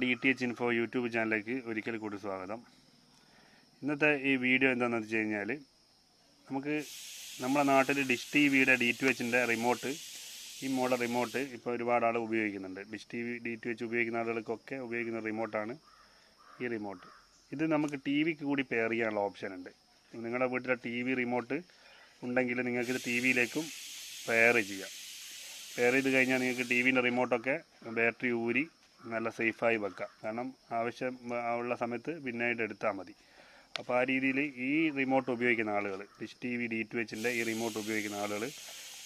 D T H info YouTube ചാനലിലേക്ക് ഒരിക്കൽ കൂടി സ്വാഗതം. ഇന്നത്തെ ഈ വീഡിയോ എന്താണെന്ന് വെച്ച് കഴിഞ്ഞാൽ നമുക്ക് നമ്മുടെ നാട്ടിൽ ഡിഷ് ടി വിയുടെ ഡി ടു എച്ചിന്റെ റിമോട്ട് ഈ മോഡൽ റിമോട്ട് ഇപ്പോൾ ഒരുപാട് ആൾ ഉപയോഗിക്കുന്നുണ്ട്. Dish T V D two H ഉപയോഗിക്കുന്ന ആളുകൾക്കൊക്കെ ഉപയോഗിക്കുന്ന റിമോട്ടാണ് ഈ റിമോട്ട് ഇത് നമുക്ക് ടി വിക്ക് കൂടി പെയർ ചെയ്യാനുള്ള ഓപ്ഷൻ ഉണ്ട്. നിങ്ങളുടെ വീട്ടിലെ ടി വി റിമോട്ട് ഉണ്ടെങ്കിൽ നിങ്ങൾക്ക് ഇത് ടി വിയിലേക്കും പെയർ ചെയ്യാം. പെയർ ചെയ്ത് കഴിഞ്ഞാൽ നിങ്ങൾക്ക് ടി വിന്റെ റിമോട്ടൊക്കെ ബാറ്ററി ഊരി നല്ല സേഫായി വെക്കാം. കാരണം ആവശ്യം ഉള്ള സമയത്ത് പിന്നായിട്ട് എടുത്താൽ മതി. അപ്പോൾ ആ രീതിയിൽ ഈ റിമോട്ട് ഉപയോഗിക്കുന്ന ആളുകൾ dish T V D two എച്ചിന്റെ ഈ റിമോട്ട് ഉപയോഗിക്കുന്ന ആളുകൾ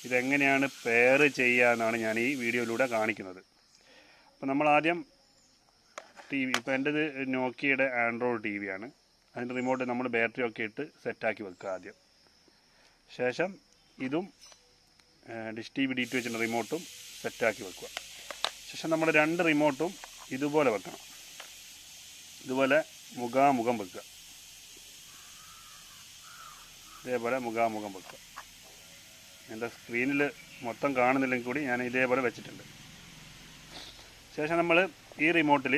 ഇതെങ്ങനെയാണ് പെയർ ചെയ്യുക എന്നാണ് ഞാൻ ഈ വീഡിയോയിലൂടെ കാണിക്കുന്നത്. അപ്പോൾ നമ്മൾ ആദ്യം ടി വി ഇപ്പോൾ എന്റെത് നോക്കിയുടെ ആൻഡ്രോയിഡ് ടി വിയാണ് അതിന്റെ റിമോട്ട് നമ്മൾ ബാറ്ററി ഒക്കെ ഇട്ട് സെറ്റാക്കി വെക്കുക ആദ്യം. ശേഷം ഇതും dish T V D two എച്ചിന്റെ റിമോട്ടും സെറ്റാക്കി വെക്കുക. ശേഷം നമ്മൾ രണ്ട് റിമോട്ടും ഇതുപോലെ വെക്കണം. ഇതുപോലെ മുഖാമുഖം വെക്കുക. ഇതേപോലെ മുഖാമുഖം വെക്കുക. എന്റെ സ്ക്രീനിൽ മൊത്തം കാണുന്നില്ലെങ്കിൽ കൂടി ഞാൻ ഇതേപോലെ വെച്ചിട്ടുണ്ട്. ശേഷം നമ്മൾ ഈ റിമോട്ടിൽ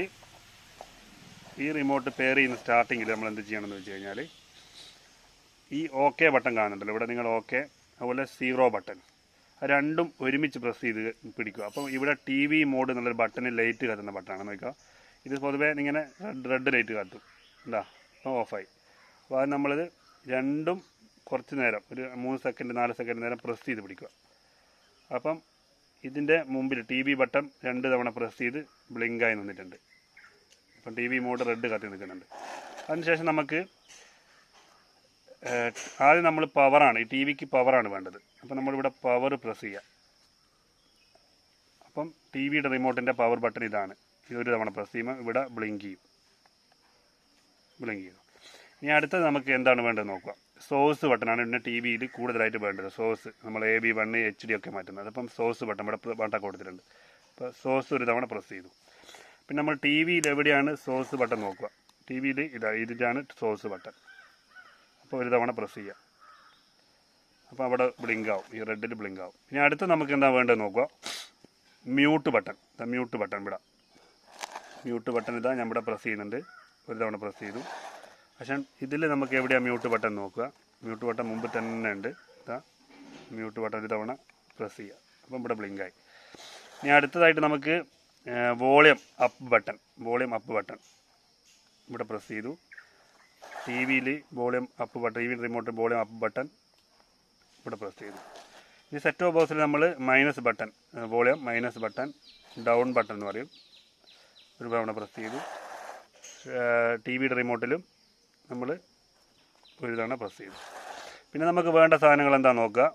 ഈ റിമോട്ട് പെയർ ചെയ്യുന്ന സ്റ്റാർട്ടിങ്ങിൽ നമ്മൾ എന്ത് ചെയ്യണമെന്ന് വെച്ച് കഴിഞ്ഞാൽ ഈ ഓക്കെ ബട്ടൺ കാണുന്നുണ്ടല്ലോ. ഇവിടെ നിങ്ങൾ ഓക്കെ അതുപോലെ സീറോ ബട്ടൺ രണ്ടും ഒരുമിച്ച് പ്രസ് ചെയ്ത് പിടിക്കുക. അപ്പം ഇവിടെ ടി വി മോഡ് എന്നുള്ളൊരു ബട്ടണിൽ ലൈറ്റ് കത്തുന്ന ബട്ടണാണ് നോക്കുക ഇത് പൊതുവേ ഇങ്ങനെ റെഡ് റെഡ് ലൈറ്റ് കത്തും. എന്താ ഓഫായി അപ്പോൾ അത് നമ്മളിത് രണ്ടും കുറച്ച് നേരം ഒരു മൂന്ന് സെക്കൻഡ് നാല് സെക്കൻഡ് നേരം പ്രസ് ചെയ്ത് പിടിക്കുക. അപ്പം ഇതിന്റെ മുമ്പിൽ ടി വി ബട്ടൺ രണ്ട് തവണ പ്രസ് ചെയ്ത് ബ്ലിങ്കായി നിന്നിട്ടുണ്ട്. അപ്പം ടി വി മോഡ് റെഡ് കത്തി നിൽക്കുന്നുണ്ട്. അതിനുശേഷം നമുക്ക് ആദ്യം നമ്മൾ പവറാണ് ഈ ടി വിക്ക് പവറാണ് വേണ്ടത്. അപ്പം നമ്മളിവിടെ പവർ പ്രസ് ചെയ്യാം. അപ്പം ടി വിയുടെ റിമോട്ടിന്റെ പവർ ബട്ടൺ ഇതാണ്. ഇതൊരു തവണ പ്രസ് ചെയ്യുമ്പോൾ ഇവിടെ ബ്ലിങ്ക് ചെയ്യും. ബ്ലിങ്ക് ചെയ്യും. ഇനി അടുത്തത് നമുക്ക് എന്താണ് വേണ്ടത് നോക്കുക സോഴ്സ് ബട്ടണാണ് പിന്നെ ടി വിയിൽ കൂടുതലായിട്ട് വേണ്ടത്. സോഴ്സ് നമ്മൾ A B one H D ഒക്കെ മാറ്റുന്നത്. അപ്പം സോഴ്സ് ബട്ടൺ ഇവിടെ ബട്ടൺ കൊടുത്തിട്ടുണ്ട്. അപ്പോൾ സോഴ്സ് ഒരു തവണ പ്രസ് ചെയ്തു. പിന്നെ നമ്മൾ ടി വിയിൽ എവിടെയാണ് സോഴ്സ് ബട്ടൺ നോക്കുക? ടി വിയിൽ ഇതാ ആണ് സോഴ്സ് ബട്ടൺ. അപ്പോൾ ഒരു തവണ പ്രസ് ചെയ്യുക അപ്പോൾ അവിടെ ബ്ലിങ്ക് ആവും. ഈ റെഡിൽ ബ്ലിങ്ക് ആവും. ഇനി അടുത്ത് നമുക്ക് എന്താ വേണ്ടത് നോക്കുക. മ്യൂട്ട് ബട്ടൺ മ്യൂട്ട് ബട്ടൺ ഇവിടെ മ്യൂട്ട് ബട്ടൺ ഇതാ ഞാൻ ഇവിടെ പ്രസ് ചെയ്യുന്നുണ്ട്. ഒരു തവണ പ്രസ് ചെയ്തു. പക്ഷേ ഇതിൽ നമുക്ക് എവിടെയാണ് മ്യൂട്ട് ബട്ടൺ നോക്കുക? മ്യൂട്ട് ബട്ടൺ മുമ്പ് തന്നെ ഉണ്ട്. ഇതാ മ്യൂട്ട് ബട്ടൺ ഒരു തവണ പ്രസ് ചെയ്യുക അപ്പം ഇവിടെ ബ്ലിങ്ക് ആയി. ഇനി അടുത്തതായിട്ട് നമുക്ക് volume up button volume up button ഇവിടെ പ്രസ് ചെയ്തു. ടി വിയിൽ volume up button T V remote volume up button ഇവിടെ പ്രസ് ചെയ്തു. ഈ സെറ്റ് ഓഫ് ബോക്സിൽ നമ്മൾ minus button volume minus button down button എന്ന് പറയും. ഒരു തവണ പ്രസ് ചെയ്തു. ടി വിയുടെ റിമോട്ടിലും നമ്മൾ ഒരു തവണ പ്രസ് ചെയ്തു. പിന്നെ നമുക്ക് വേണ്ട സാധനങ്ങൾ എന്താ നോക്കുക?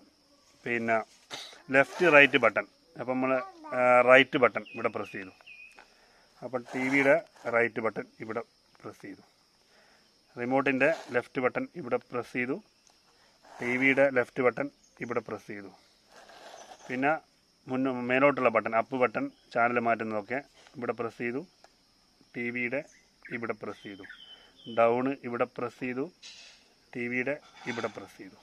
പിന്നെ ലെഫ്റ്റ് റൈറ്റ് ബട്ടൺ അപ്പം നമ്മൾ റൈറ്റ് ബട്ടൺ ഇവിടെ പ്രസ് ചെയ്തു. അപ്പം ടി വിയുടെ റൈറ്റ് ബട്ടൺ ഇവിടെ പ്രസ് ചെയ്തു. റിമോട്ടിന്റെ ലെഫ്റ്റ് ബട്ടൺ ഇവിടെ പ്രസ് ചെയ്തു. ടി വിയുടെ ലെഫ്റ്റ് ബട്ടൺ ഇവിടെ പ്രസ് ചെയ്തു. പിന്നെ മുന്നോ മേലോട്ടുള്ള ബട്ടൺ അപ്പ് ബട്ടൺ ചാനൽ മാറ്റുന്നതൊക്കെ ഇവിടെ പ്രസ് ചെയ്തു. ടി വിയുടെ ഇവിടെ പ്രസ് ചെയ്തു. ഡൗണ് ഇവിടെ പ്രസ് ചെയ്തു. ടി വിയുടെ ഇവിടെ പ്രസ് ചെയ്തു.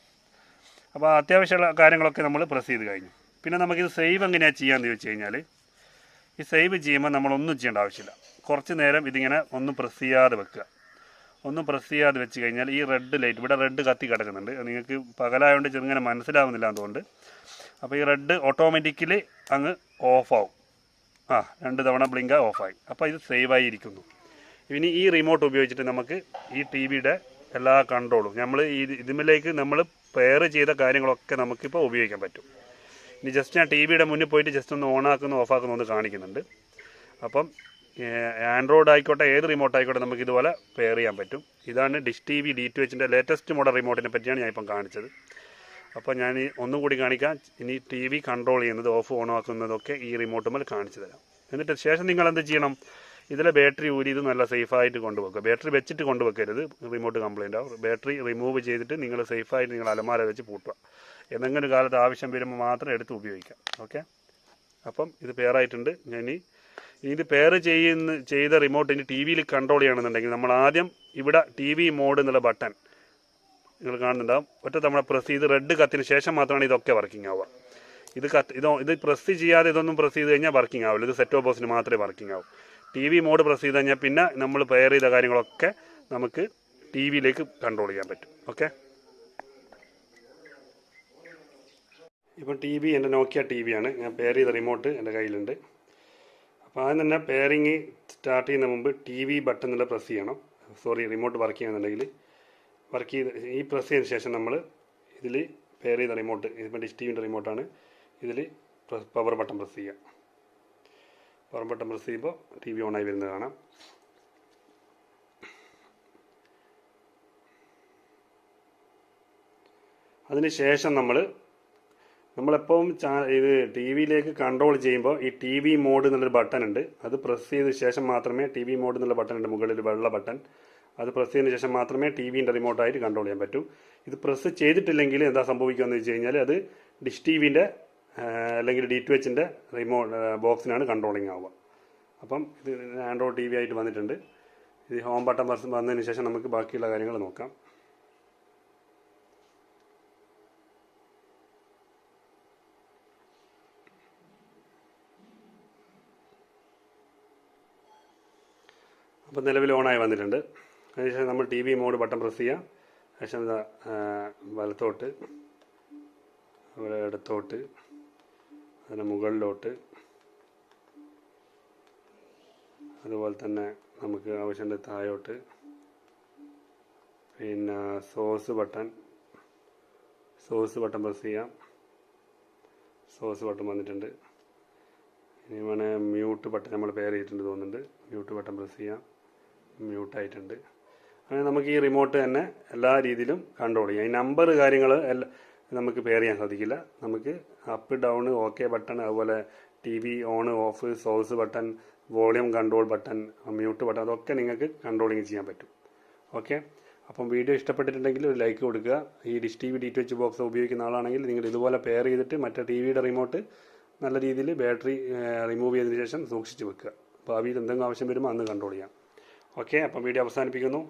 അപ്പോൾ അത്യാവശ്യമുള്ള കാര്യങ്ങളൊക്കെ നമ്മൾ പ്രസ് ചെയ്ത് കഴിഞ്ഞു. പിന്നെ നമുക്കിത് സേവ് എങ്ങനെയാണ് ചെയ്യാമെന്ന് ചോദിച്ചു കഴിഞ്ഞാൽ ഈ സേവ് ചെയ്യുമ്പോൾ നമ്മളൊന്നും ചെയ്യേണ്ട ആവശ്യമില്ല. കുറച്ച് നേരം ഇതിങ്ങനെ ഒന്നും പ്രസ് ചെയ്യാതെ വെക്കുക. ഒന്നും പ്രസ് ചെയ്യാതെ വെച്ച് കഴിഞ്ഞാൽ ഈ റെഡ് ലൈറ്റ് ഇവിടെ റെഡ് കത്തി കിടക്കുന്നുണ്ട്. നിങ്ങൾക്ക് പകലായതുകൊണ്ട് ചെറുങ്ങനെ മനസ്സിലാവുന്നില്ല അതുകൊണ്ട്. അപ്പോൾ ഈ റെഡ് ഓട്ടോമാറ്റിക്കലി അങ്ങ് ഓഫാവും ആ രണ്ട് തവണ ബ്ലിങ്ക ഓഫായി അപ്പോൾ ഇത് സേവ് ഇരിക്കുന്നു ഇനി ഈ റിമോട്ട് ഉപയോഗിച്ചിട്ട് നമുക്ക് ഈ ടി വിയുടെ എല്ലാ കൺട്രോളും നമ്മൾ ഈ ഇതിലേക്ക് നമ്മൾ പെയർ ചെയ്ത കാര്യങ്ങളൊക്കെ നമുക്കിപ്പോൾ ഉപയോഗിക്കാൻ പറ്റും. ഇനി ജസ്റ്റ് ഞാൻ ടി വിയുടെ മുന്നിൽ പോയിട്ട് ജസ്റ്റ് ഒന്ന് ഓണാക്കുന്നു ഓഫാക്കുന്നു ഒന്ന് കാണിക്കുന്നുണ്ട്. അപ്പം ആൻഡ്രോയിഡ് ആയിക്കോട്ടെ ഏത് റിമോട്ട് ആയിക്കോട്ടെ നമുക്ക് ഇതുപോലെ പെയർ ചെയ്യാൻ പറ്റും. ഇതാണ് dish T V D two എച്ചിന്റെ latest model റിമോട്ടിനെ പറ്റിയാണ് ഞാൻ ഇപ്പം കാണിച്ചത്. അപ്പോൾ ഞാൻ ഒന്നുകൂടി ഒന്നും കൂടി കാണിക്കാം. ഇനി ടി വി കൺട്രോൾ ചെയ്യുന്നത് ഓഫ് ഓൺ ആക്കുന്നതൊക്കെ ഈ റിമോട്ട് മേൽ കാണിച്ചു തരാം. എന്നിട്ട് ശേഷം നിങ്ങൾ എന്ത് ചെയ്യണം? ഇതിലെ ബാറ്ററി ഊരി ഇത് നല്ല സേഫായിട്ട് കൊണ്ടുവെക്കുക. ബാറ്ററി വെച്ചിട്ട് കൊണ്ടുവെക്കരുത്. റിമോട്ട് കംപ്ലൈന്റ് ആവും. ബാറ്ററി റിമൂവ് ചെയ്തിട്ട് നിങ്ങൾ സേഫായിട്ട് നിങ്ങൾ അലമാര വെച്ച് പൂട്ടുക. എന്തെങ്കിലും കാലത്ത് ആവശ്യം വരുമ്പോൾ മാത്രം എടുത്ത് ഉപയോഗിക്കാം. ഓക്കെ അപ്പം ഇത് പേറായിട്ടുണ്ട് ഞാൻ ഇത് പെയർ ചെയ്യുന്ന ചെയ്ത റിമോട്ട് ഇനി ടി വിയിൽ കൺട്രോൾ ചെയ്യണമെന്നുണ്ടെങ്കിൽ നമ്മൾ ആദ്യം ഇവിടെ ടി വി മോഡ് എന്നുള്ള ബട്ടൺ നിങ്ങൾ കാണുന്നുണ്ടാവും. ഒറ്റ തവണ പ്രസ് ചെയ്ത് റെഡ് കത്തിന് ശേഷം മാത്രമാണ് ഇതൊക്കെ വർക്കിംഗ് ആവുക. ഇത് കത്ത് ഇതോ ഇത് പ്രസ് ചെയ്യാതെ ഇതൊന്നും പ്രസ് ചെയ്ത് കഴിഞ്ഞാൽ വർക്കിംഗ് ആവില്ല. ഇത് സെറ്റ് ഓഫ് ബോക്സിന് മാത്രമേ വർക്കിംഗ് ആവും. ടി വി മോഡ് പ്രസ് ചെയ്ത് കഴിഞ്ഞാൽ പിന്നെ നമ്മൾ പെയർ ചെയ്ത കാര്യങ്ങളൊക്കെ നമുക്ക് ടി വിയിലേക്ക് കൺട്രോൾ ചെയ്യാൻ പറ്റും. ഓക്കെ ഇപ്പം ടി വി എന്റെ നോക്കിയ ടി വിയാണ് ഞാൻ പെയർ ചെയ്ത റിമോട്ട് എന്റെ കയ്യിലുണ്ട്. അപ്പോൾ ആദ്യം തന്നെ പെയറിങ് സ്റ്റാർട്ട് ചെയ്യുന്ന മുമ്പ് ടി വി ബട്ടൺ എന്നുള്ള പ്രസ് ചെയ്യണം. സോറി റിമോട്ട് വർക്ക് ചെയ്യുന്നുണ്ടെങ്കിൽ വർക്ക് ചെയ്ത് ഈ പ്രസ് ചെയ്തതിന് ശേഷം നമ്മൾ ഇതിൽ പെയർ ചെയ്ത റിമോട്ട് ഇതിപ്പോൾ ഡിഷ് ടി വിന്റെ റിമോട്ടാണ് ഇതിൽ പവർ ബട്ടൺ പ്രസ് ചെയ്യുക. പവർ ബട്ടൺ പ്രസ് ചെയ്യുമ്പോൾ ടി വി ഓണായി വരുന്നത് കാണാം. അതിന് ശേഷം നമ്മൾ നമ്മളെപ്പോഴും ചാ ഇത് ടി വിയിലേക്ക് കൺട്രോൾ ചെയ്യുമ്പോൾ ഈ ടി വി മോഡ് എന്നുള്ളൊരു ബട്ടൺ ഉണ്ട്. അത് പ്രസ് ചെയ്ത ശേഷം മാത്രമേ ടി വി മോഡ് എന്നുള്ള ബട്ടൺ ഉണ്ട്. മുകളിൽ വെള്ള ബട്ടൺ അത് പ്രസ് ചെയ്തതിന് ശേഷം മാത്രമേ ടി വിന്റെ റിമോട്ടായിട്ട് കൺട്രോൾ ചെയ്യാൻ പറ്റൂ. ഇത് പ്രസ് ചെയ്തിട്ടില്ലെങ്കിൽ എന്താ സംഭവിക്കുകയെന്ന് വെച്ച് കഴിഞ്ഞാൽ അത് ഡിഷ് ടി വിന്റെ അല്ലെങ്കിൽ ഡി ടു എച്ചിന്റെ റിമോ ബോക്സിനാണ് കൺട്രോളിങ് ആവുക. അപ്പം ഇത് ആൻഡ്രോയിഡ് ടി വി ആയിട്ട് വന്നിട്ടുണ്ട്. ഇത് ഹോം ബട്ടൺ വന്നതിന് ശേഷം നമുക്ക് ബാക്കിയുള്ള കാര്യങ്ങൾ നോക്കാം. അപ്പോൾ നിലവിൽ ഓണായി വന്നിട്ടുണ്ട്. അതിനുശേഷം നമ്മൾ T V mode button press ചെയ്യാം. ശേഷം എന്താ വലത്തോട്ട് അതുപോലെ ഇടത്തോട്ട് അതിന് മുകളിലോട്ട്. അതുപോലെ തന്നെ നമുക്ക് ആവശ്യമുണ്ട് താഴോട്ട്. പിന്നെ sauce button. Sauce button press ചെയ്യാം. സോസ് ബട്ടൺ വന്നിട്ടുണ്ട്. ഇനി വേണേൽ മ്യൂട്ട് ബട്ടൺ നമ്മൾ പേര് ചെയ്തിട്ടുണ്ട് തോന്നുന്നുണ്ട്. മ്യൂട്ട് ബട്ടൺ പ്രസ് ചെയ്യാം. മ്യൂട്ടായിട്ടുണ്ട്. അങ്ങനെ നമുക്ക് ഈ റിമോട്ട് തന്നെ എല്ലാ രീതിയിലും കൺട്രോൾ ചെയ്യാം. ഈ നമ്പർ കാര്യങ്ങൾ നമുക്ക് പെയർ ചെയ്യാൻ സാധിക്കില്ല. നമുക്ക് അപ്പ് ഡൗൺ ഓക്കെ ബട്ടൺ അതുപോലെ T V on off source button volume control button mute button അതൊക്കെ നിങ്ങൾക്ക് കൺട്രോളിങ് ചെയ്യാൻ പറ്റും. ഓക്കെ അപ്പം വീഡിയോ ഇഷ്ടപ്പെട്ടിട്ടുണ്ടെങ്കിൽ ഒരു ലൈക്ക് കൊടുക്കുക. ഈ dish T V D two box ഉപയോഗിക്കുന്ന ആളാണെങ്കിൽ നിങ്ങൾ ഇതുപോലെ പെയർ ചെയ്തിട്ട് മറ്റേ ടി വിയുടെ റിമോട്ട് നല്ല രീതിയിൽ ബാറ്ററി റിമൂവ് ചെയ്തതിന് ശേഷം സൂക്ഷിച്ച് വെക്കുക. ഭാവിയിൽ എന്തെങ്കിലും ആവശ്യം വരുമ്പോൾ അന്ന് കൺട്രോൾ ചെയ്യാം. ഓക്കെ അപ്പം വീഡിയോ അവസാനിപ്പിക്കുന്നു.